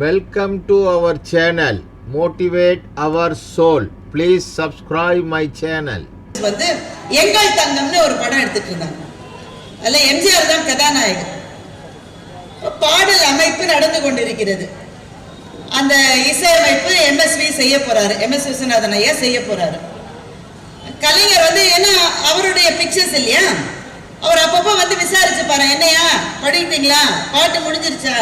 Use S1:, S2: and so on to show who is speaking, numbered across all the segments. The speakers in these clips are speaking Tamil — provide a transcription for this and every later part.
S1: Welcome to our channel motivate our soul please subscribe my channel
S2: வந்து எங்கள் தங்கம்னு ஒரு படம் எடுத்துட்டு இருந்தாங்க அதில் எம்ஜிஆர் தான் கதாநாயகன். பாடல் அமைப்பு நடந்து கொண்டிருக்கிறது. அந்த இசையமைப்பு எம்எஸ்வி செய்ய போறாரு. எம்எஸ் விஸ்வநாதன் ஐயா செய்ய போறாரு. கலைஞர் வந்து ஏன்னா அவருடைய பிக்சர்ஸ் இல்லையா? அவர் அப்பப்போ வந்து விசாரிச்சு பாரு என்னையா? படிக்கிட்டீங்களா பாட்டு முடிஞ்சிருச்சா?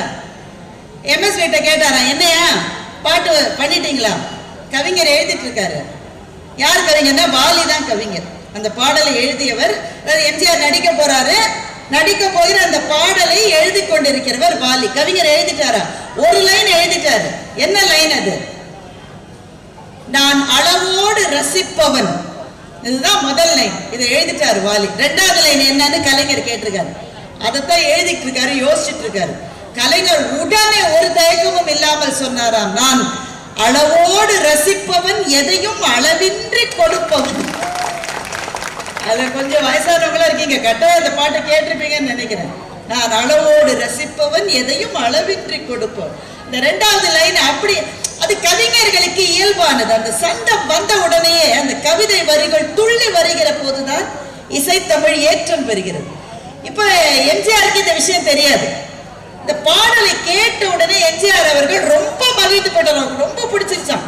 S2: எம்எஸ் கிட்ட கேட்டாரா என்னையா? பாட்டு பண்ணிட்டீங்களா? கவிஞர் எழுதிட்டு இருக்காரு. யார் கவிஞர்னா வாலி தான் கவிஞர். அந்த பாடலை எழுதியவர் எம்ஜிஆர் நடிக்க போறாரு. நடிக்க போகிற அந்த பாடலை எழுதி கொண்டிருக்கிறவர் வாலி. கவிஞர் எழுதிட்டாரா? ஒரு லைன் எழுதிட்டாரு. என்ன லைன் அது? நான் அளவோடு ரசிப்பவன். இதுதான் முதல் லைன். இதை எழுதிட்டாரு வாலி. ரெண்டாவது லைன் என்னன்னு கலைஞர் கேட்டிருக்காரு. அதைத்தான் எழுதிட்டு இருக்காரு யோசிச்சுட்டு இருக்காரு. கலைஞர் உடனே ஒரு தயக்கமும் இல்லாமல் சொன்னாராம் நான் அளவோடு ரசிப்பவன் எதையும் அளவின்றி கொடுப்பவன். அதுல கொஞ்சம் வயசானவங்களா இருக்கீங்க கட்டாய அந்த பாட்டை கேட்டிருப்பீங்கன்னு நினைக்கிறேன். நான் அளவோடு ரசிப்பவன் எதையும் அளவின்றி கொடுப்பவன் இந்த ரெண்டாவது லைன் அப்படி அது கவிஞர்களுக்கு இயல்பானது. அந்த சந்தம் வந்த உடனேயே அந்த கவிதை வரிகள் துள்ளி வருகிற போதுதான் இசைத்தமிழ் ஏற்றம் பெறுகிறது. இப்ப எம்ஜிஆருக்கு இந்த விஷயம் தெரியாது. இந்த பாடலை கேட்ட உடனே எம்ஜிஆர் அவர்கள் ரொம்ப மகிழ்ந்து கொண்டார் அவருக்கு ரொம்ப பிடிச்சிருச்சான்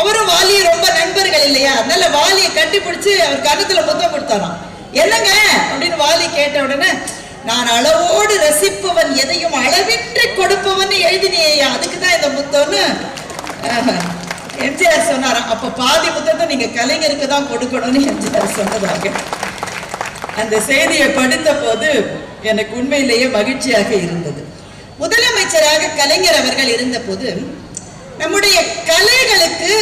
S2: அவரும் வாலியை ரொம்ப நண்பர்கள் இல்லையா? அதனால வாலியை கட்டி பிடிச்சு அவர் கருத்துல முத்தம் கொடுத்தாராம். என்னங்க? அப்படின்னு வாலி கேட்ட உடனே நான் அளவோடு ரசிப்பவன் எதையும் அளவின்றி கொடுப்பவன் எழுதினேயா? அதுக்கு தான் இந்த முத்தம்னு. எம்ஜிஆர் சொன்னாராம் அப்ப பாதி முத்தத்தை நீங்க கலைஞருக்கு தான் கொடுக்கணும்னு எம்ஜிஆர் சொன்னதாக. அந்த செய்தியை படித்த போது எனக்கு உண்மையிலேயே மகிழ்ச்சியாக இருந்தது. முதலமைச்சராக கலைஞர் அவர்கள் இருந்தபோது நம்முடைய கலைகளுக்கு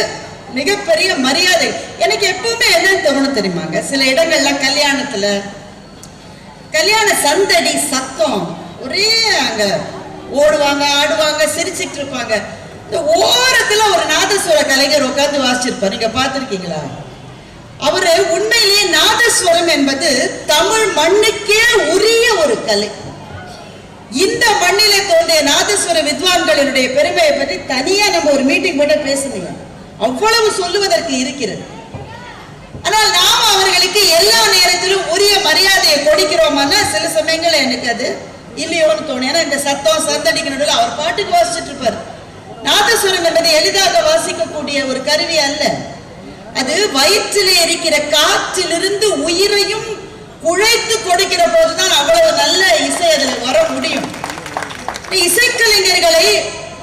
S2: மிகப்பெரிய மரியாதை. எனக்கு எப்பவுமே என்னன்னு தோணும் தெரியுமாங்க? சில இடங்கள்ல கல்யாணத்துல கல்யாண சந்தடி சத்தம் ஒரே அங்க ஓடுவாங்க ஆடுவாங்க சிரிச்சுட்டு இருப்பாங்க இந்த ஓரத்துல ஒரு நாதஸ்வர கலைஞர் உட்கார்ந்து வாசிச்சிருப்பார். நீங்க பாத்திருக்கீங்களா அவரு உண்மையிலேயே நாதஸ்வரம் என்பது தமிழ் மண்ணுக்கே உரிய ஒரு கலை. இந்த மண்ணிலே தோன்றிய நாதஸ்வர வித்வான்களினுடைய பெருமையை பற்றி தனியா நம்ம ஒரு மீட்டிங் போட்டு பேசணும் அவ்வளவு சொல்லுவதற்கு இருக்கிறது. ஆனால் நாம் அவர்களுக்கு எல்லா நேரத்திலும் உரிய மரியாதையை கொடுக்கிறோமானா சில சமயங்கள் எனக்கு அது இல்லையோன்னு தோணும். ஏன்னா இந்த சத்தம் சந்தடிக்கு நடுவில் அவர் பாட்டுக்கு வாசிச்சுட்டு இருப்பார். நாதஸ்வரம் என்பது எளிதாக வாசிக்கக்கூடிய ஒரு கருவி அல்ல. அது வயிற்றிலே இருக்கிற காற்றிலிருந்து உயிரையும் உழைத்து கொடுக்கிற போதுதான் அவ்வளவு நல்ல இசை அதுல வர முடியும். இசைக்கலைஞர்களை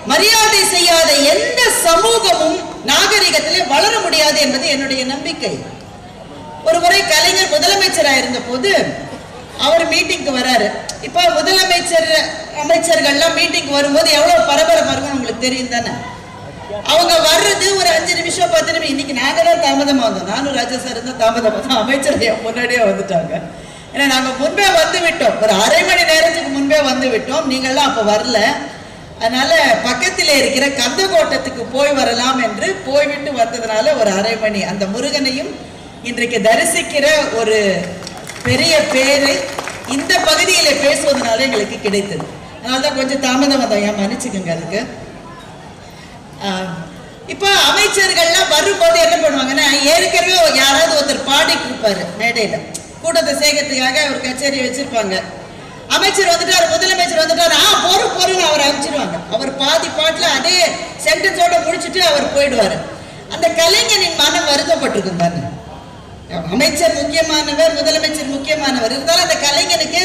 S2: மரியாதை செய்யாத எந்த சமூகமும் நாகரிகத்திலே வளர முடியாது என்பது என்னுடைய நம்பிக்கை. ஒரு முறை கலைஞர் முதலமைச்சராக இருந்த போது அவர் மீட்டிங்க்கு வராரு. இப்ப முதலமைச்சர் அமைச்சர்கள்லாம் மீட்டிங் வரும்போது எவ்வளவு பரபரப்பா இருக்கும் உங்களுக்கு தெரியும் தானே? அவங்க வர்றது ஒரு அஞ்சு நிமிஷம் பத்து நிமிஷம். இன்னைக்கு நாங்க தான் தாமதமா வந்தோம். நானும் ராஜா சார் இருந்தால் தாமதமா தான் அமைச்சர் முன்னாடியே வந்துட்டாங்க. ஏன்னா நாங்க முன்பே வந்து விட்டோம். ஒரு அரை மணி நேரத்துக்கு முன்பே வந்து விட்டோம். நீங்கள்லாம் அப்ப வரல. அதனால பக்கத்திலே இருக்கிற கந்தகோட்டத்துக்கு போய் வரலாம் என்று போய்விட்டு வந்ததுனால ஒரு அரை மணி. அந்த முருகனையும் இன்றைக்கு தரிசிக்கிற ஒரு பெரிய பேரு இந்த பகுதியில பேசுவதனால எங்களுக்கு கிடைத்தது. அதனால தான் கொஞ்சம் தாமதம் வந்தோம். ஏன் மன்னிச்சுக்கோங்க அதுக்கு. இப்போ அமைச்சர்கள்லாம் வரும்போது என்ன பண்ணுவாங்கன்னா ஏற்கனவே யாராவது ஒருத்தர் பாடிட்டு இருப்பாரு மேடையில. கூட்டத்தை சேர்க்கறதுக்காக ஒரு கச்சேரி வச்சிருப்பாங்க. அமைச்சர் வந்துட்டாரு முதலமைச்சர் வந்துட்டாரு ஆ பொறு போறன்னு அவர் அனுப்பிச்சிடுவாங்க அவர் பாதி பாட்டுல அதே சென்டென்ஸோட முடிச்சிட்டு அவர் போயிடுவாரு. அந்த கலைஞனின் மனம் வருத்தப்பட்டிருக்கும் பாருங்க. அமைச்சர் முக்கியமானவர் முதலமைச்சர் முக்கியமானவர். இருந்தாலும் அந்த கலைஞனுக்கு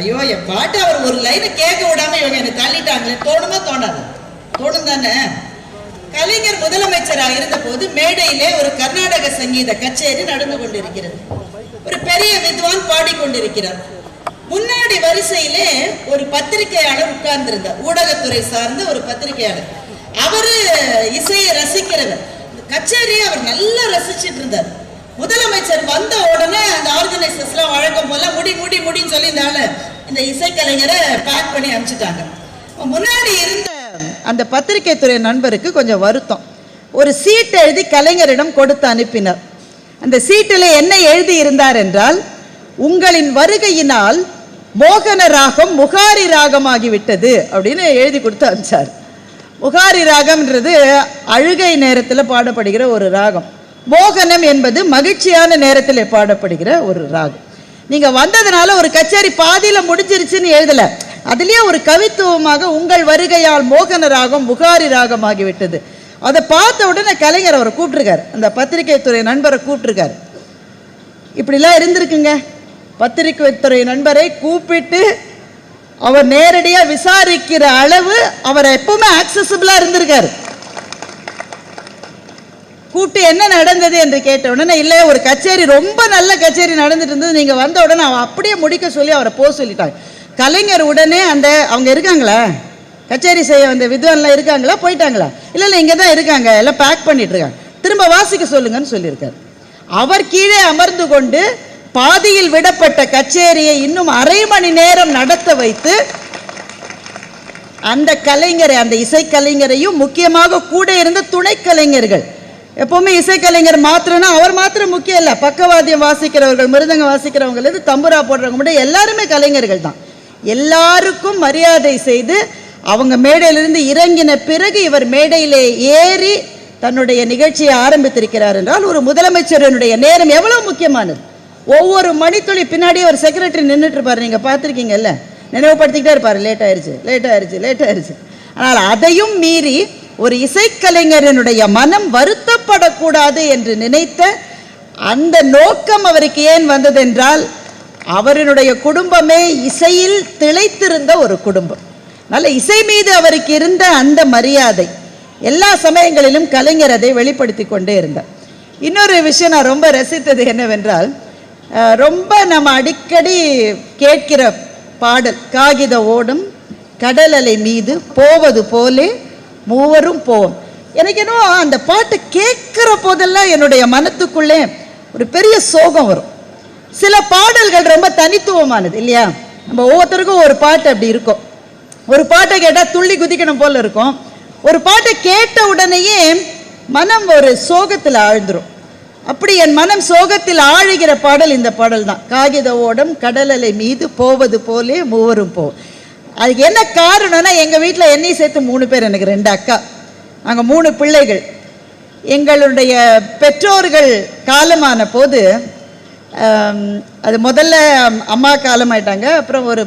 S2: ஐயோ என் பாட்டு அவர் ஒரு லைனை கேட்க விடாம இவங்க என்னை தள்ளிட்டாங்களே. தோணுமா தோணாது? தோணும் தானே கலைஞர் முதலமைச்சராக இருந்த போது மேடையிலே ஒரு கர்நாடக சங்கீத கச்சேரி நடந்து கொண்டிருக்கிறது. ஒரு பெரிய வித்வான் பாடிக்கொண்டிருக்கிறார். முன்னாடி வரிசையிலே ஒரு பத்திரிகையாளர் உட்கார்ந்திருந்தார். ஊடகத்துறை சார்ந்த ஒரு பத்திரிகையாளர். அவரு இசையை ரசிக்கிறவர். கச்சேரியை அவர் நல்லா ரசிச்சிட்டு இருந்தார் முதலமைச்சர் வந்த உடனே அந்த ஆர்கனைசர்ஸ்லாம் வழக்கம் போல முடி முடி முடின்னு சொல்லி இந்த இந்த இசைக்கலைஞரை பேக் பண்ணி அனுப்பிச்சிட்டாங்க. முன்னாடி இருந்த அந்த பத்திரிகை துறை நண்பருக்கு கொஞ்சம் வருத்தம். ஒரு சீட் எழுதி கலைஞரிடம் கொடுத்து அனுப்பினர். அந்த சீட்டில் என்ன எழுதி இருந்தார் என்றால் உங்களின் வருகையினால் மோகன ராகம் முகாரி ராகமாகிவிட்டது அப்படின்னு எழுதி கொடுத்து அனுப்பிச்சார். முகாரி ராகம்ன்றது அழுகை நேரத்தில் பாடப்படுகிற ஒரு ராகம். மோகனம் என்பது மகிழ்ச்சியான நேரத்தில் பாடப்படுகிற ஒரு ராகம். நீங்க வந்ததுனால ஒரு கச்சேரி பாதியில முடிஞ்சிருச்சுன்னு எழுதல. அதுலேயே ஒரு கவித்துவமாக உங்கள் வருகையால் மோகன ராகம் புகாரி ராகம் ஆகிவிட்டது. அதை பார்த்த உடனே கலைஞர் அவரை கூப்பிட்டுருக்காரு. அந்த பத்திரிகை துறை நண்பரை கூப்பிட்டுருக்காரு. இப்படிலாம் இருந்திருக்குங்க. பத்திரிகை துறை நண்பரை கூப்பிட்டு அவர் நேரடியாக விசாரிக்கிற அளவு அவர் எப்பவுமே ஆக்சசபிளாக இருந்திருக்காரு. கூப்பிட்டு என்ன நடந்தது என்று கேட்ட உடனே இல்லை ஒரு கச்சேரி ரொம்ப நல்ல கச்சேரி நடந்துட்டு இருந்தது. நீங்கள் வந்த உடனே அவன் அப்படியே முடிக்க சொல்லி அவரை போக சொல்லிட்டாங்க. கலைஞர் உடனே அந்த அவங்க இருக்காங்களா? கச்சேரி செய்ய வந்த வித்வான்லாம் இருக்காங்களா? போயிட்டாங்களா? இல்லை இல்லை இங்கே தான் இருக்காங்க. எல்லாம் பேக் பண்ணிட்டு இருக்காங்க திரும்ப வாசிக்க சொல்லுங்கன்னு சொல்லியிருக்காரு. அவர் கீழே அமர்ந்து கொண்டு பாதியில் விடப்பட்ட கச்சேரியை இன்னும் அரை மணி நேரம் நடத்த வைத்து அந்த கலைஞரை அந்த இசைக்கலைஞரையும் முக்கியமாக கூட இருந்த துணை கலைஞர்கள் எப்பவுமே இசைக்கலைஞர் மாத்திரம்னா அவர் மாத்திரம் முக்கியம் இல்லை. பக்கவாத்தியம் வாசிக்கிறவர்கள் மிருதங்க வாசிக்கிறவங்க தம்புரா போடுறவங்க மட்டும் எல்லாருமே கலைஞர்கள் தான். எல்லாருக்கும் மரியாதை செய்து அவங்க மேடையிலிருந்து இறங்கின பிறகு இவர் மேடையிலே ஏறி தன்னுடைய நிகழ்ச்சியை ஆரம்பித்திருக்கிறார் என்றால் ஒரு முதலமைச்சரனுடைய நேரம் எவ்வளவு முக்கியமானது? ஒவ்வொரு மணித்துளி பின்னாடியே ஒரு செக்ரட்டரி நின்றுட்டு இருப்பாரு. நீங்க பார்த்துருக்கீங்கல்ல? நினைவுபடுத்திக்கிட்டே இருப்பாரு. லேட் ஆயிருச்சு லேட் ஆயிருச்சு லேட் ஆயிருச்சு. ஆனால் அதையும் மீறி ஒரு இசைக்கலைஞரனுடைய மனம் வருத்தப்படக்கூடாது என்று நினைத்த அந்த நோக்கம் அவருக்கு ஏன் வந்ததென்றால் அவரினுடைய குடும்பமே இசையில் திளைத்திருந்த ஒரு குடும்பம். நல்ல இசை மீது அவருக்கு இருந்த அந்த மரியாதை எல்லா சமயங்களிலும் கலைஞர் அதை வெளிப்படுத்தி கொண்டே இருந்தார். இன்னொரு விஷயம் நான் ரொம்ப ரசித்தது என்னவென்றால் ரொம்ப நம்ம அடிக்கடி கேட்கிற பாடல் காகித ஓடும் கடல் அலை மீது போவது போலே மூவரும் போவோம். எனக்கு என்னவோ அந்த பாட்டை கேட்குற போதெல்லாம் என்னுடைய மனத்துக்குள்ளே ஒரு பெரிய சோகம் வரும். சில பாடல்கள் ரொம்ப தனித்துவமானது இல்லையா? நம்ம ஒவ்வொருத்தருக்கும் ஒரு பாட்டு அப்படி இருக்கும். ஒரு பாட்டை கேட்டால் துள்ளி குதிக்கணும் போல இருக்கும். ஒரு பாட்டை கேட்ட உடனேயே மனம் ஒரு சோகத்தில் ஆழ்ந்துடும் அப்படி என் மனம் சோகத்தில் ஆழுகிற பாடல் இந்த பாடல் தான். காகித ஓடம் கடலலை மீது போவது போலே மூவரும் போ. அதுக்கு என்ன காரணம்னா எங்கள் வீட்டில் என்னையும் சேர்த்து மூணு பேர் எனக்கு ரெண்டு அக்கா. நாங்கள் மூணு பிள்ளைகள். எங்களுடைய பெற்றோர்கள் காலமான போது அது முதல்ல அம்மா அம்மா காலமாயிட்டாங்க. அப்புறம் ஒரு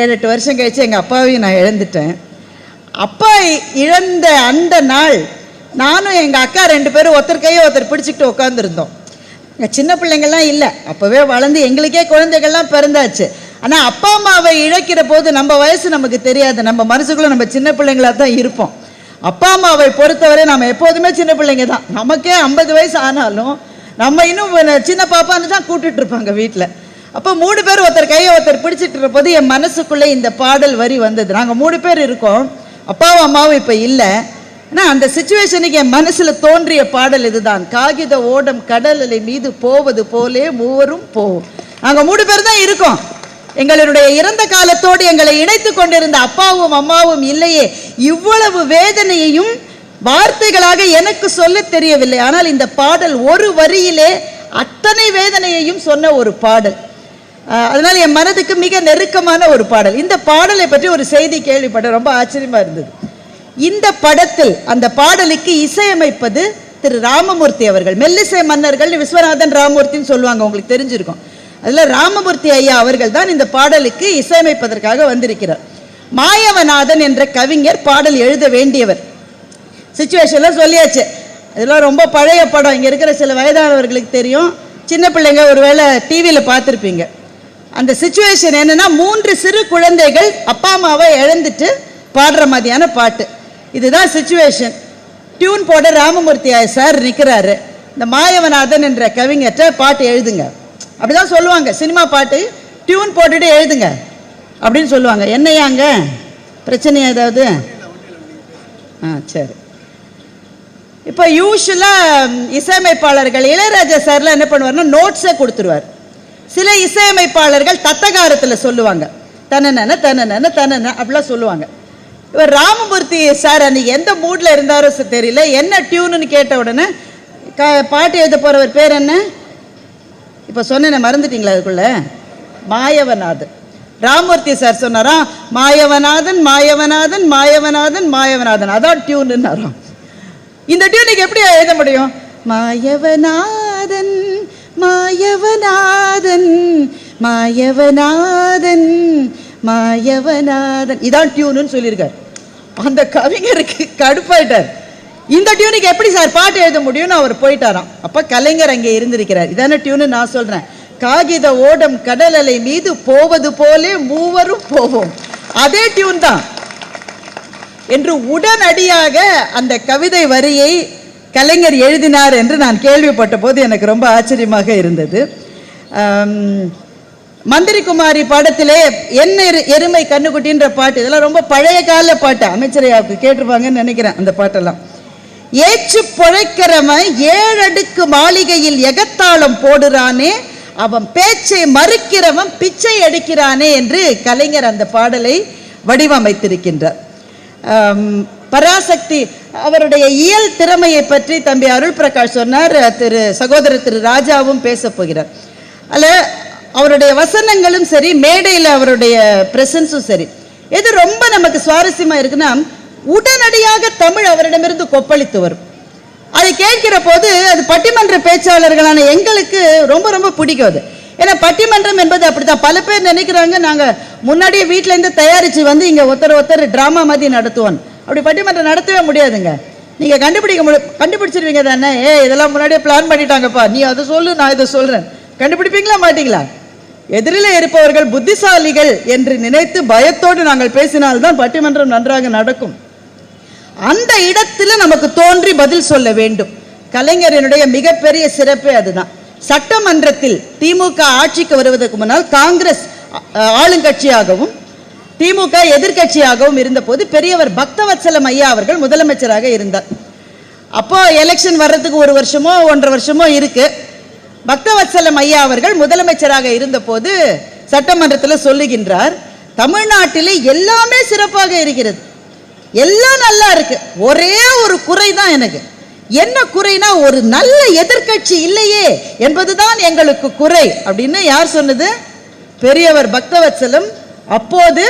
S2: ஏழு எட்டு வருஷம் கழிச்சு எங்கள் அப்பாவையும் நான் இழந்துட்டேன். அப்பா இழந்த அந்த நாள் நானும் எங்கள் அக்கா ரெண்டு பேரும் ஒருத்தர் கையை ஒருத்தர் பிடிச்சிக்கிட்டு உட்காந்துருந்தோம் எங்கள் சின்ன பிள்ளைங்கள்லாம் இல்லை. அப்போவே வளர்ந்து எங்களுக்கே குழந்தைகள்லாம் பிறந்தாச்சு. ஆனால் அப்பா அம்மாவை இழக்கிற போது நம்ம வயசு நமக்கு தெரியாது. நம்ம மனசுக்குள்ளே நம்ம சின்ன பிள்ளைங்களா தான் இருப்போம். அப்பா அம்மாவை பொறுத்தவரை நம்ம எப்போதுமே சின்ன பிள்ளைங்க தான். நமக்கே ஐம்பது வயசு ஆனாலும் நம்ம இன்னும் சின்ன பாப்பான்னு தான் கூட்டிட்டு இருப்பாங்க வீட்டில் அப்போ மூணு பேர் ஒருத்தர் கையை ஒருத்தர் பிடிச்சிட்டு இருப்போது என் மனசுக்குள்ளே இந்த பாடல் வரி வந்தது. நாங்கள் மூணு பேர் இருக்கோம். அப்பாவும் அம்மாவும் இப்போ இல்லை. ஆனால் அந்த சுச்சுவேஷனுக்கு என் மனசில் தோன்றிய பாடல் இதுதான். காகித ஓடம் கடலலை மீது போவது போலே மூவரும் போவோம் நாங்கள் மூணு பேர் தான் இருக்கோம். எங்களுடைய இறந்த காலத்தோடு எங்களை இணைத்து கொண்டிருந்த அப்பாவும் அம்மாவும் இல்லையே. இவ்வளவு வேதனையையும் வார்த்தைகளாக எனக்கு சொல்ல தெரியவில்லை. ஆனால் இந்த பாடல் ஒரு வரியிலே அத்தனை வேதனையையும் சொன்ன ஒரு பாடல். அதனால் என் மனதுக்கு மிக நெருக்கமான ஒரு பாடல். இந்த பாடலை பற்றி ஒரு செய்தி கேள்விப்பட்டேன் ரொம்ப ஆச்சரியமா இருந்தது. இந்த படத்தில் அந்த பாடலுக்கு இசையமைப்பது திரு ராமமூர்த்தி அவர்கள். மெல்லிசை மன்னர்கள் விஸ்வநாதன் ராமமூர்த்தின்னு சொல்லுவாங்க உங்களுக்கு தெரிஞ்சிருக்கும். அதில் ராமமூர்த்தி ஐயா அவர்கள் தான் இந்த பாடலுக்கு இசையமைப்பதற்காக வந்திருக்கிறார். மாயவநாதன் என்ற கவிஞர் பாடல் எழுத வேண்டியவர். சுச்சுவேஷன்லாம் சொல்லியாச்சு. இதெல்லாம் ரொம்ப பழைய படம். இங்கே இருக்கிற சில வயதானவர்களுக்கு தெரியும். சின்ன பிள்ளைங்க ஒருவேளை டிவியில் பார்த்துருப்பீங்க. அந்த சுச்சுவேஷன் என்னன்னா மூன்று சிறு குழந்தைகள் அப்பா அம்மாவை இழந்துட்டு பாடுற மாதிரியான பாட்டு. இதுதான் சுச்சுவேஷன் டியூன் போட ராமமூர்த்தி சார் நிற்கிறாரு இந்த மாயவநாதன் என்ற கவிஞர்கிட்ட பாட்டு எழுதுங்க. அப்படிதான் சொல்லுவாங்க. சினிமா பாட்டு டியூன் போட்டுட்டு எழுதுங்க. அப்படின்னு சொல்லுவாங்க. என்னையாங்க? பிரச்சனையா ஏதாவது? ஆ சரி. இப்போ யூஸ்வலாக இசையமைப்பாளர்கள் இளையராஜா சார்லாம் என்ன பண்ணுவார்னா நோட்ஸை கொடுத்துருவார். சில இசையமைப்பாளர்கள் தத்தகாரத்தில் சொல்லுவாங்க. தனனன தனனன தனன அப்படிலாம் சொல்லுவாங்க. இவர் ராமமூர்த்தி சார் அன்னைக்கு எந்த மூடில் இருந்தாரோ தெரியல. என்ன டியூனுன்னு கேட்ட உடனே க பாட்டு எழுத போகிறவர் பேர் என்ன? இப்போ சொன்னேன் மறந்துட்டீங்களா அதுக்குள்ள? மாயவநாதன். ராமூர்த்தி சார் சொன்னாராம் மாயவநாதன் மாயவநாதன் மாயவநாதன் மாயவநாதன். அதான் டியூனுன்னாராம் இந்த டியூனுக்கு எப்படி எழுத முடியும்? மாயவநாதன் மாயவநாதன் மாயவநாதன் மாயவநாதன். இதான் டியூனுன்னு சொல்லியிருக்கார். அந்த கவிஞருக்கு கடுப்பாயிட்டார். இந்த டியூனுக்கு எப்படி சார் பாட்டு எழுத முடியும்னு அவர் போயிட்டாராம். அப்ப கலைஞர் அங்கே இருந்திருக்கிறார். இதான டியூனு நான் சொல்றேன். காகித ஓடம் கடல் அலை மீது போவது போலே மூவரும் போவோம். அதே டியூன் தான். என்று உடனடியாக அந்த கவிதை வரியை கலைஞர் எழுதினார் என்று நான் கேள்விப்பட்ட போது எனக்கு ரொம்ப ஆச்சரியமாக இருந்தது. மந்திரிகுமாரி பாடத்திலே என்ன எரு- எருமை கண்ணுக்குட்டின்ற பாட்டு இதெல்லாம் ரொம்ப பழைய கால பாட்டு. அமைச்சரையாவுக்கு கேட்டிருப்பாங்கன்னு நினைக்கிறேன் அந்த பாட்டெல்லாம். ஏச்சு பொழைக்கிறவன் ஏழடுக்கு மாளிகையில் எகத்தாளம் போடுறானே அவன் பேச்சை மறுக்கிறவன் பிச்சை எடுக்கிறானே என்று கலைஞர் அந்த பாடலை வடிவமைத்திருக்கின்றார். பராசக்தி அவருடைய இயல் திறமையை பற்றி தம்பி அருள் பிரகாஷ் சொன்னார் திரு சகோதரர் திரு ராஜாவும் பேச போகிறார். அல்ல அவருடைய வசனங்களும் சரி மேடையில் அவருடைய பிரசன்ஸும் சரி. எது ரொம்ப நமக்கு சுவாரஸ்யமாக இருக்குன்னா உடனடியாக தமிழ் அவரிடமிருந்து கொப்பளித்து வரும். அதை கேட்கிற போது அது பட்டிமன்ற பேச்சாளர்களான எங்களுக்கு ரொம்ப ரொம்ப பிடிக்கும் அது. ஏன்னா பட்டிமன்றம் என்பது அப்படித்தான். பல பேர் நினைக்கிறாங்க நாங்கள் முன்னாடியே வீட்டிலேருந்து தயாரித்து வந்து இங்கே ஒருத்தர் ஒருத்தர் ட்ராமா மாதிரி நடத்துவோம் அப்படி பட்டிமன்றம் நடத்தவே முடியாதுங்க. நீங்கள் கண்டுபிடிக்க முடி கண்டுபிடிச்சிருவீங்க தானே? ஏ இதெல்லாம் முன்னாடியே பிளான் பண்ணிட்டாங்கப்பா. நீ அதை சொல்லு நான் இதை சொல்கிறேன் கண்டுபிடிப்பீங்களா மாட்டிங்களா? எதிரில் இருப்பவர்கள் புத்திசாலிகள் என்று நினைத்து பயத்தோடு நாங்கள் பேசினால்தான் பட்டிமன்றம் நன்றாக நடக்கும். அந்த இடத்துல நமக்கு தோன்றி பதில் சொல்ல வேண்டும். கலைஞரனுடைய மிகப்பெரிய சிறப்பே அதுதான். சட்டமன்றத்தில் திமுக ஆட்சிக்கு வருவதற்கு முன்னால் காங்கிரஸ் ஆளுங்கட்சியாகவும் திமுக எதிர்க்கட்சியாகவும் இருந்தபோது பெரியவர் பக்தவத்சலம் ஐயா அவர்கள் முதலமைச்சராக இருந்தார். அப்போ எலெக்ஷன் வர்றதுக்கு ஒரு வருஷமோ ஒன்றரை வருஷமோ இருக்கு. பக்தவத்சலம் ஐயா அவர்கள் முதலமைச்சராக இருந்தபோது சட்டமன்றத்தில் சொல்லுகின்றார் தமிழ்நாட்டிலே எல்லாமே சிறப்பாக இருக்கிறது. எல்லாம் நல்லா இருக்கு. ஒரே ஒரு குறை தான் எனக்கு. என்ன குறைனா ஒரு நல்ல எதிர்க்கட்சி இல்லையே என்பதுதான் எங்களுக்கு குறை அப்படின்னு யார் சொன்னது? பெரியவர் பக்தவத்சலம் அப்போது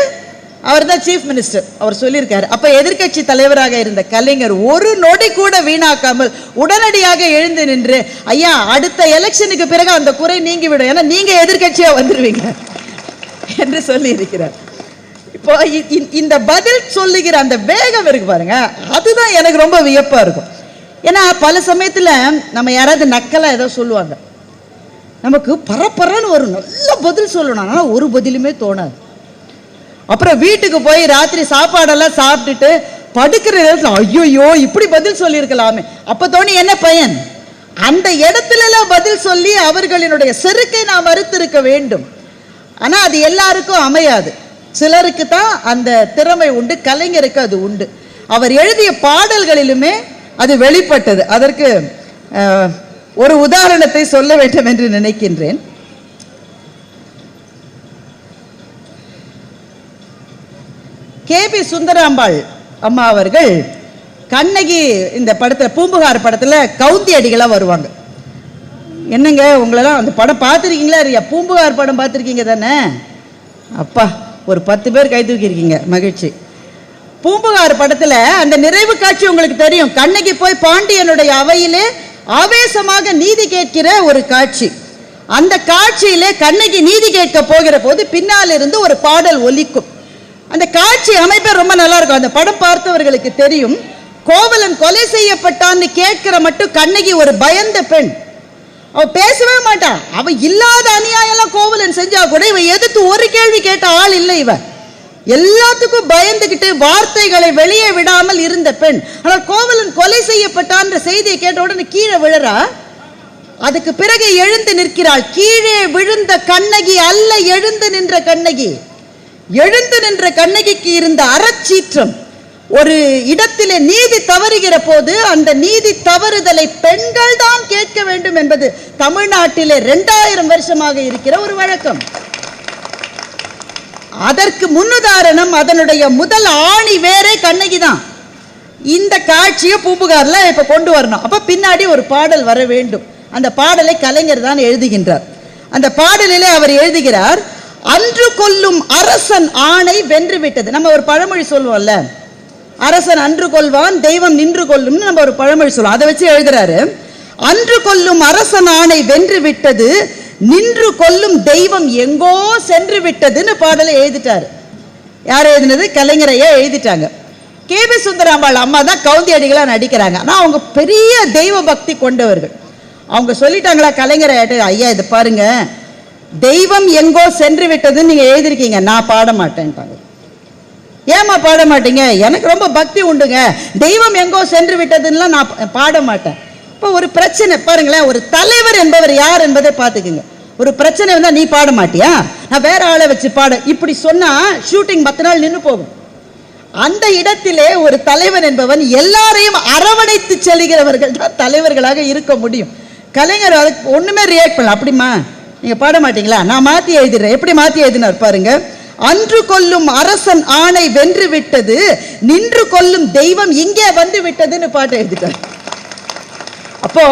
S2: அவர் தான் சீஃப் மினிஸ்டர் அவர் சொல்லியிருக்காரு. அப்ப எதிர்க்கட்சி தலைவராக இருந்த கலைஞர் ஒரு நொடி கூட வீணாக்காமல் உடனடியாக எழுந்து நின்று ஐயா அடுத்த எலெக்ஷனுக்கு பிறகு அந்த குறை நீங்கிவிடும். ஏன்னா நீங்க எதிர்க்கட்சியா வந்துருவீங்க. என்று சொல்லி இருக்கிறார் இப்போ இந்த பதில் சொல்லுகிற அந்த வேகம் இருக்கு பாருங்க. அதுதான் எனக்கு ரொம்ப வியப்பா இருக்கும். ஏன்னா பல சமயத்தில் நம்ம யாராவது நக்கலாக ஏதோ சொல்லுவாங்க. நமக்கு பரபரன்னு ஒரு நல்ல பதில் சொல்லணும். ஆனால் ஒரு பதிலுமே தோணாது. அப்புறம் வீட்டுக்கு போய் ராத்திரி சாப்பாடெல்லாம் சாப்பிட்டுட்டு படுக்கிற நேரத்தில் ஐயோயோ இப்படி பதில் சொல்லியிருக்கலாமே. அப்போ தோணி என்ன பயன்? அந்த இடத்துலலாம் பதில் சொல்லி அவர்களினுடைய செருக்கை நாம் மறுத்திருக்க வேண்டும். ஆனால் அது எல்லாருக்கும் அமையாது. சிலருக்கு தான் அந்த திறமை உண்டு கலைஞருக்கு அது உண்டு. அவர் எழுதிய பாடல்களிலுமே அது வெளிப்பட்டது. அதற்கு ஒரு உதாரணத்தை சொல்ல வேண்டும் என்று நினைக்கின்றேன். கே. பி. சுந்தராம்பாள் அம்மா அவர்கள் கண்ணகி இந்த படத்தில் பூம்புகார் படத்தில் கவுந்தி அடிகளாக வருவாங்க. என்னங்க உங்களெல்லாம் அந்த படம் பார்த்துருக்கீங்களா இல்லையா? பூம்புகார் படம் பார்த்துருக்கீங்க தானே? அப்பா ஒரு பத்து பேர் கை தூக்கியிருக்கீங்க. மகிழ்ச்சி. பூம்புகார் படத்துல அந்த நிறைவு காட்சி உங்களுக்கு தெரியும். கண்ணகி போய் பாண்டியனுடைய அவையிலே ஆவேசமாக நீதி கேட்கிற ஒரு காட்சி. அந்த காட்சியிலே கண்ணகி நீதி கேட்க போகிற போது பின்னால் இருந்து ஒரு பாடல் ஒலிக்கும். அந்த காட்சி அமைப்பே ரொம்ப நல்லா இருக்கும். அந்த படம் பார்த்தவர்களுக்கு தெரியும். கோவலன் கொலை செய்யப்பட்டான்னு கேட்கிற மட்டும் கண்ணகி ஒரு பயந்த பெண். அவ பேசவே மாட்டான் அவ இல்லாத அநியாயம்லாம் கோவலன் செஞ்சா கூட இவ எதிர்த்து ஒரு கேள்வி கேட்ட ஆள் இல்லை இவ. எல்லாத்துக்கும் பயந்துகிட்டு வார்த்தைகளை வெளியே விடாமல் இருந்த பெண். ஆனால் கோவலன் கொலை செய்யப்பட்டான்ற செய்தியை கேட்ட உடனே கீழே விழறா? அதுக்கு பிறகு எழுந்து நிற்கிறாள். கீழே விழுந்த கண்ணகி அல்ல எழுந்து நின்ற கண்ணகி. எழுந்து நின்ற கண்ணகிக்கு இருந்த அறச்சீற்றம். ஒரு இடத்திலே நீதி தவறுகிற போது அந்த நீதி தவறுதலை பெண்கள் தான் கேட்க வேண்டும் என்பது தமிழ்நாட்டிலே ரெண்டாயிரம் வருஷமாக இருக்கிற ஒரு வழக்கம். அதற்கு முன்னுதாரணம் அதனுடைய முதல் ஆணி வேறே கண்ணகி தான். இந்த காட்சியை பூம்புகாரில் இப்போ கொண்டு வரணும். அப்போ பின்னாடி ஒரு பாடல் வர வேண்டும். அந்த பாடலை கலைஞர் தான் எழுதுகின்றார். அந்த பாடலிலே அவர் எழுதுகிறார் அன்று கொல்லும் அரசன் ஆணை வென்று விட்டது நம்ம ஒரு பழமொழி சொல்லுவோம்ல. அரசன் அன்று கொள்வான் தெய்வம் நின்று கொள்ளும்னு நம்ம ஒரு பழமொழி சொல்லுவோம். அதை வச்சு எழுதுறாரு அன்று கொல்லும் அரசன் ஆணை வென்று விட்டது நின்று கொல்லும் தெய்வம் எங்கோ சென்று விட்டதுன்னு பாடலை எழுதிட்டாரு. யார் எழுதினது? கலைஞர் எழுதிட்டாங்க. கே கேபி சுந்தராம்பாள் அம்மா தான் கவுந்தி அடிகளாக நடிக்கிறாங்க. ஆனால் அவங்க பெரிய தெய்வ பக்தி கொண்டவர்கள். அவங்க சொல்லிட்டாங்களா கலைஞரையாட்ட ஐயா இது பாருங்க. தெய்வம் எங்கோ சென்று விட்டதுன்னு நீங்கள் எழுதிருக்கீங்க நான் பாட மாட்டேன்ட்டாங்க. ஏமா பாட மாட்டீங்க? எனக்கு ரொம்ப பக்தி உண்டுங்க. தெய்வம் எங்கோ சென்று விட்டதுன்னா நான் பாட மாட்டேன். இப்போ ஒரு பிரச்சனை பாருங்களேன் ஒரு தலைவர் என்பவர் யார் என்பதை பார்த்துக்குங்க. ஒரு பிரச்சனை வந்தால் நீ பாட மாட்டியா? நான் வேற ஆளை வச்சு பாட. இப்படி சொன்னால் ஷூட்டிங் பத்து நாள் நின்று போகும். அந்த இடத்திலே ஒரு தலைவன் என்பவன் எல்லாரையும் அரவணைத்து செல்கிறவர்கள் தான் தலைவர்களாக இருக்க முடியும். கலைஞர் அதுக்கு ஒன்றுமே ரியாக்ட் பண்ணல. அப்படிமா நீங்கள் பாட மாட்டீங்களா? நான் மாற்றி எழுதிடுறேன். எப்படி மாற்றி எழுதினார் பாருங்க. அன்று கொல்லும் அரசன் ஆணை வென்று விட்டது நின்று கொல்லும் தெய்வம் இங்கே வந்து விட்டதுன்னு பாட்டு எழுதிட்டார். அப்போ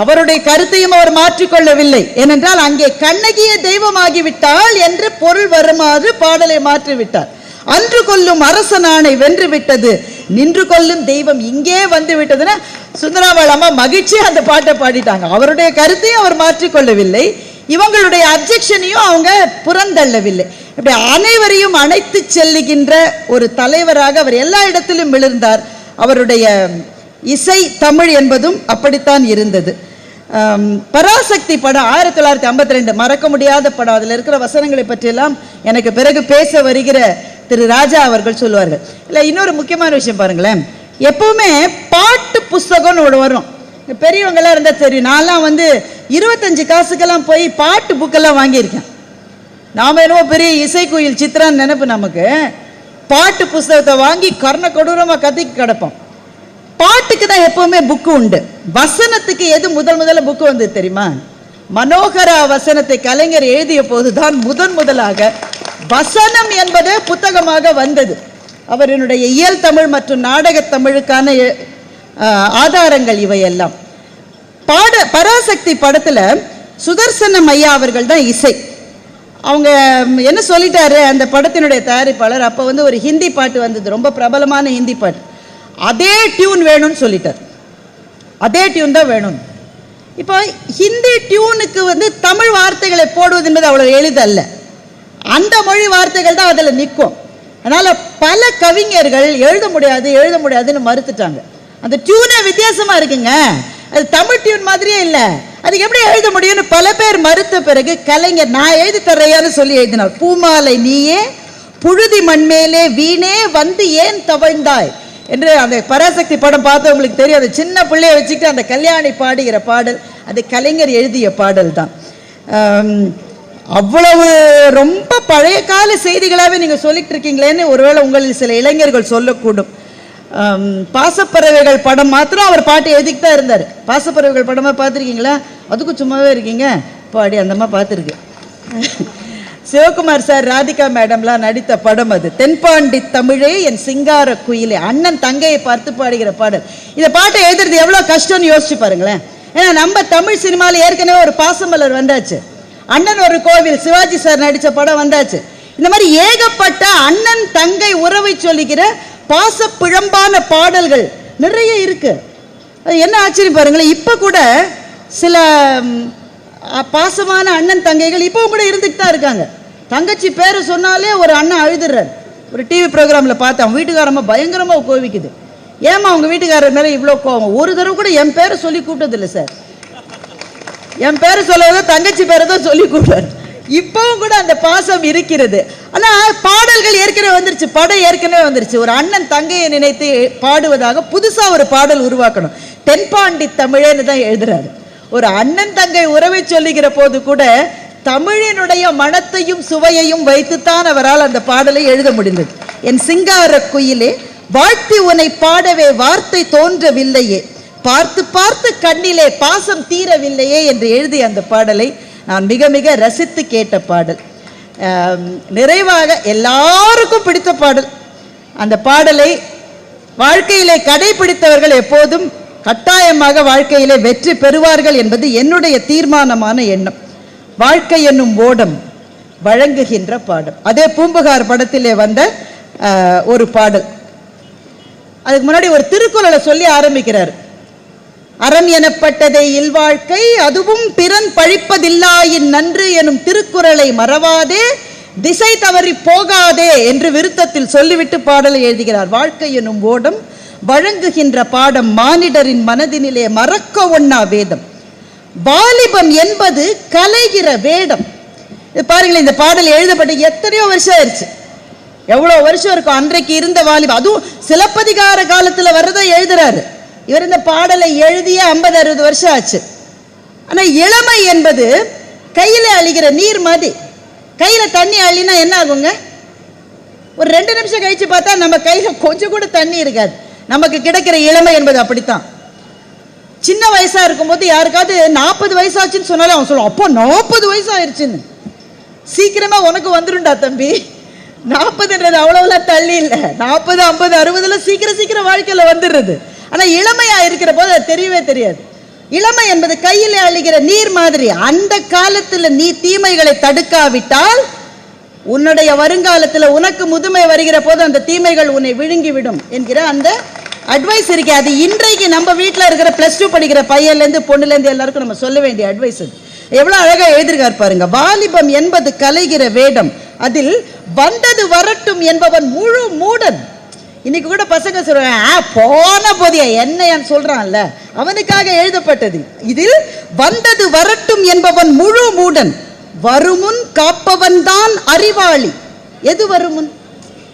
S2: அவருடைய கருத்தையும் அவர் மாற்றிக்கொள்ளவில்லை. ஏனென்றால் அங்கே கண்ணகிய தெய்வமாகிவிட்டாள் என்று பொருள் வருமாறு பாடலை மாற்றிவிட்டார். அன்று கொல்லும் அரசனானை வென்று விட்டது நின்று கொல்லும் தெய்வம் இங்கே வந்து விட்டதுன்னா சுந்தராமல் மகிழ்ச்சி அந்த பாட்டை பாடிட்டாங்க. அவருடைய கருத்தையும் அவர் மாற்றிக்கொள்ளவில்லை. இவங்களுடைய அப்ஜெக்ஷனையும் அவங்க புறந்தள்ளவில்லை. இப்படி அனைவரையும் அணைத்து செல்லுகின்ற ஒரு தலைவராக அவர் எல்லா இடத்திலும் விழுந்தார். அவருடைய இசை தமிழ் என்பதும் அப்படித்தான் இருந்தது. பராசக்தி படம் ஆயிரத்தி தொள்ளாயிரத்தி ஐம்பத்தி ரெண்டு மறக்க முடியாத படம். அதில் இருக்கிற வசனங்களை பற்றியெல்லாம் எனக்கு பிறகு பேச வருகிற திரு ராஜா அவர்கள் சொல்லுவார்கள் இல்லை இன்னொரு முக்கியமான விஷயம் பாருங்களேன். எப்பவுமே பாட்டு புஸ்தகம்னு ஒன்று வரும். பெரியவங்களாம் இருந்தால் தெரியும் நான்லாம் வந்து இருபத்தஞ்சு காசுக்கெல்லாம் போய் பாட்டு புக்கெல்லாம் வாங்கியிருக்கேன். நாம் என்னவோ பெரிய இசைக்குயில் சித்ரான்னு நினைப்பு நமக்கு. பாட்டு புஸ்தகத்தை வாங்கி கர்ண கொடூரமாக கத்திக்கு கிடப்போம். பாட்டுக்கு தான் எப்பவுமே புக்கு உண்டு. வசனத்துக்கு எது முதல் முதல்ல புக்கு வந்தது தெரியுமா? மனோகரா வசனத்தை கலைஞர் எழுதிய போதுதான் முதன் முதலாக வசனம் என்பது புத்தகமாக வந்தது. அவரினுடைய இயல் தமிழ் மற்றும் நாடக தமிழுக்கான ஆதாரங்கள் இவையெல்லாம். பாட பராசக்தி படத்துல சுதர்சனம் ஐயா அவர்கள் தான் இசை. அவங்க என்ன சொல்லிட்டாரு? அந்த படத்தினுடைய தயாரிப்பாளர். அப்போ வந்து ஒரு ஹிந்தி பாட்டு வந்தது. ரொம்ப பிரபலமான ஹிந்தி பாட்டு. அதே டியூன் வேணும்னு சொல்லிட்டார். அதே டியூன் தான் வேணும். இப்போ ஹிந்தி டியூனுக்கு வந்து தமிழ் வார்த்தைகளை போடுவது என்பது அவ்வளவு எளிதல்ல. அந்த மொழி வார்த்தைகள் தான் அதில் நிற்கும். அதனால் பல கவிஞர்கள் எழுத முடியாது எழுத முடியாதுன்னு மறுத்துட்டாங்க. அந்த டியூனே வித்தியாசமாக இருக்குங்க. அது தமிழ் டியூன் மாதிரியே இல்லை. அதுக்கு எப்படி எழுத முடியும்னு பல பேர் மறுத்த பிறகு கலைஞர் நான் எழுதி தர்றையான்னு சொல்லி எழுதினார். பூமாலை நீயே புழுதி மண்மேலே வீணே வந்து ஏன் தவழ்ந்தாய்? என்று அந்த பராசக்தி படம் பார்த்தவங்களுக்கு தெரியும். அந்த சின்ன பிள்ளையை வச்சுக்கிட்டு அந்த கல்யாணி பாடுகிற பாடல் அது கலைஞர் எழுதிய பாடல் தான் அவ்வளவு ரொம்ப பழைய கால செய்திகளாகவே நீங்கள் சொல்லிட்டு இருக்கீங்களேன்னு ஒருவேளை உங்களில் சில இளைஞர்கள் சொல்லக்கூடும். பாசப்பறவைகள் படம் மாத்திரம் அவர் பாட்டு எழுதிக்கிட்டு தான் இருந்தார். பாசப்பறவைகள் படமாக பார்த்துருக்கீங்களா? அதுக்கும் சும்மாவே இருக்கீங்க. பாடி அந்தம்மா பார்த்துருக்கு. சிவகுமார் சார் ராதிகா மேடம்லாம் நடித்த படம் அது. தென்பாண்டி தமிழே என் சிங்கார குயிலே. அண்ணன் தங்கையை பார்த்து பாடுகிற பாடல். இந்த பாட்டை எழுதுறது எவ்வளோ கஷ்டம்னு யோசிச்சு பாருங்களேன். ஏன்னா நம்ம தமிழ் சினிமாவில் ஏற்கனவே ஒரு பாசமலர் வந்தாச்சு. அண்ணன் ஒரு கோவில் சிவாஜி சார் நடித்த படம் வந்தாச்சு. இந்த மாதிரி ஏகப்பட்ட அண்ணன் தங்கை உறவை சொல்லிக்கிற பாச பிழம்பான பாடல்கள் நிறைய இருக்கு. அது என்ன ஆச்சரியம் பாருங்களேன். இப்போ கூட சில பாசமான அண்ணன் தங்கைகள் இப்போவும் கூட இருந்துட்டு தான் இருக்காங்க. தங்கச்சி பேரை சொன்னாலே ஒரு அண்ணன் அழுதுடுறார் ஒரு டிவி ப்ரோக்ராமில் பார்த்தேன் வீட்டுக்காரம்மா பயங்கரமாக கோவிக்குது. ஏமா அவங்க வீட்டுக்காரர் மேலே இவ்வளோ கோவம்? ஒரு தடவை கூட என் பேரை சொல்லி கூப்பிட்டதில்லை சார். என் பேரை சொல்லாத தங்கச்சி பேரை தான் சொல்லி கூப்பிட்டாரு. இப்பவும் கூட அந்த பாசம் இருக்கிறது. ஆனால் பாடல்கள் ஏற்கனவே வந்துருச்சு. படம் ஏற்கனவே வந்துருச்சு. ஒரு அண்ணன் தங்கையை நினைத்து பாடுவதாக புதுசாக ஒரு பாடல் உருவாக்கணும். தென்பாண்டி தமிழேன்னு தான் எழுதுறாரு. ஒரு அண்ணன் தங்கை உறவை சொல்லுகிற போது கூட தமிழினுடைய மனத்தையும் சுவையையும் வைத்துத்தான் அவரால் அந்த பாடலை எழுத முடிந்தது. என் சிங்கார குயிலே வாழ்த்தி உனை பாடவே வார்த்தை தோன்றவில்லையே. பார்த்து பார்த்து கண்ணிலே பாசம் தீரவில்லையே என்று எழுதிய அந்த பாடலை நான் மிக மிக ரசித்து கேட்ட பாடல். நிறைவாக எல்லாருக்கும் பிடித்த பாடல். அந்த பாடலை வாழ்க்கையிலே கடைபிடித்தவர்கள் எப்போதும் கட்டாயமாக வாழ்க்கையிலே வெற்றி பெறுவார்கள் என்பது என்னுடைய தீர்மானமான எண்ணம். வாழ்க்கை என்னும் ஓடம் வழங்குகின்ற பாடம். அதே பூம்புகார் படத்திலே வந்த ஒரு பாடல். அதுக்கு முன்னாடி ஒரு திருக்குறளை சொல்லி ஆரம்பிக்கிறார். அறம் எனப்பட்டதே இல்வாழ்க்கை அதுவும் பிறன் பழிப்பதில்லாயின் நன்று எனும் திருக்குறளை மறவாதே திசை தவறி போகாதே என்று விருத்தத்தில் சொல்லிவிட்டு பாடலை எழுதுகிறார். வாழ்க்கை எனும் ஓடம் வழங்குகின்ற பாடம் மானிடரின் மனதினிலே மறக்க ஒண்ணா வேதம். வாலிபம் என்பது கலைகிற வேடம். இது பாருங்களேன் இந்த பாடல் எழுதப்பட்டு எத்தனையோ வருஷம் ஆயிடுச்சு. எவ்வளோ வருஷம் இருக்கும் அன்றைக்கு இருந்த வாலிபம். அதுவும் சிலப்பதிகார காலத்தில் வர்றதை எழுதுறாரு. இவர் இந்த பாடலை எழுதிய ஐம்பது அறுபது வருஷம் ஆச்சு. ஆனால் இளமை என்பது கையில் அழிகிற நீர் மாதிரி. கையில் தண்ணி அழினா என்ன ஆகுங்க? ஒரு ரெண்டு நிமிஷம் கழிச்சு பார்த்தா நம்ம கையில் கொஞ்சம் கூட தண்ணி இருக்காது. நமக்கு கிடைக்கிற இளமை என்பது அப்படித்தான். சின்ன வயசா இருக்கும்போது யாருக்காவது நாற்பது வயசாச்சுன்னு சொன்னாலும் அவன் சொல்லுவான் அப்போ நாற்பது வயசு ஆயிடுச்சுன்னு சீக்கிரமா உனக்கு வந்துருண்டா தம்பி. நாற்பதுன்றது அவ்வளவுலாம் தள்ளி இல்லை. நாற்பது ஐம்பது அறுபதுல சீக்கிரம் சீக்கிரம் வாழ்க்கையில் வந்துடுறது. ஆனால் இளமையா இருக்கிற போது அது தெரியவே தெரியாது. இளமை என்பது கையில் அழிகிற நீர் மாதிரி அந்த காலத்தில் நீ தீமைகளை தடுக்காவிட்டால் உன்னுடைய வருங்காலத்தில் உனக்கு முதுமை வருகிற போது அந்த தீமைகள் உன்னை விழுங்கி விடும் என்கிற அந்த அட்வைஸ் இருக்கே. அது இன்றைக்கு நம்ம வீட்டில் இருக்கிற ப்ளஸ் டூ படிக்கிற பையன்லேருந்து பொண்ணுலேருந்து எல்லாருக்கும் நம்ம சொல்ல வேண்டிய அட்வைஸ் அது. எவ்வளோ அழகாக எழுதிருக்கார் பாருங்க. வாலிபம் என்பது கலைகிற வேடம். அதில் வந்தது வரட்டும் என்பவன் முழு மூடன். இன்னைக்கு கூட பசங்க சொல்றாங்க "ஆ, போன போதியா என்னையான்னு சொல்கிறான்ல அவனுக்காக எழுதப்பட்டது. இதில் வந்தது வரட்டும் என்பவன் முழு மூடன். வருமுன் காப்பவன் தான் அறிவாளி. எது வருமுன்?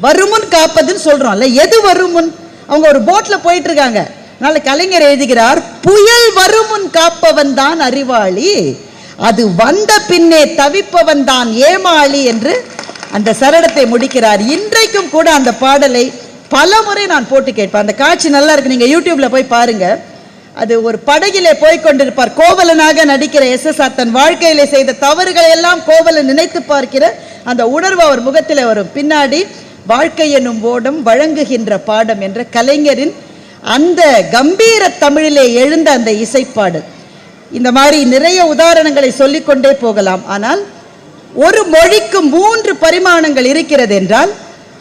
S2: வருமுன் காப்பதுன்னு சொல்றோம்ல எது வருமுன்? அவங்க ஒரு போட்ல போயிட்டு இருக்காங்க அதனால கலைஞர் எழுதுகிறார் புயல் வருமுன் காப்பவன் தான் அறிவாளி. அது வந்த பின்னே தவிப்பவன் தான் ஏமாளி என்று அந்த சரணத்தை முடிக்கிறார். இன்றைக்கும் கூட அந்த பாடலை பல முறை நான் போட்டு கேட்பேன். அந்த காட்சி நல்லா இருக்கு. நீங்க யூடியூப்ல போய் பாருங்க. அது ஒரு படகிலே போய்கொண்டிருப்பார் கோவலனாக நடிக்கிற எஸ் எஸ் ஆர் தன் வாழ்க்கையிலே செய்த தவறுகளை எல்லாம் கோவலன் நினைத்து பார்க்கிற அந்த உணர்வு அவர் முகத்தில் வரும். பின்னாடி வாழ்க்கை எனும் ஓடம் வழங்குகின்ற பாடம் என்ற கலைஞரின் அந்த கம்பீர தமிழிலே எழுந்த அந்த இசைப்பாடு. இந்த மாதிரி நிறைய உதாரணங்களை சொல்லிக்கொண்டே போகலாம். ஆனால் ஒரு மொழிக்கு மூன்று பரிமாணங்கள் இருக்கிறது என்றால்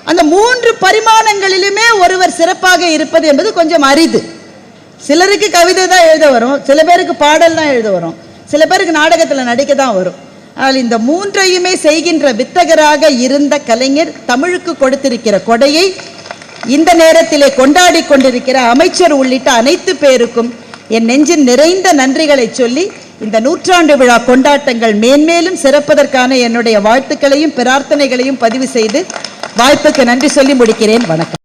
S2: அந்த மூன்று பரிமாணங்களிலுமே ஒருவர் சிறப்பாக இருப்பது என்பது கொஞ்சம் அரிது. சிலருக்கு கவிதை தான் எழுத வரும். சில பேருக்கு பாடல் தான் எழுத வரும். சில பேருக்கு நாடகத்தில் நடிக்க தான் வரும். ஆனால் இந்த மூன்றையுமே செய்கின்ற வித்தகராக இருந்த கலைஞர் தமிழுக்கு கொடுத்திருக்கிற கொடையை இந்த நேரத்திலே கொண்டாடி கொண்டிருக்கிற அமைச்சர் உள்ளிட்ட அனைத்து பேருக்கும் என் நெஞ்சின் நிறைந்த நன்றிகளை சொல்லி இந்த நூற்றாண்டு விழா கொண்டாட்டங்கள் மேன்மேலும் சிறப்பதற்கான என்னுடைய வாழ்த்துக்களையும் பிரார்த்தனைகளையும் பதிவு செய்து வாய்ப்புக்கு நன்றி சொல்லி முடிக்கிறேன். வணக்கம்.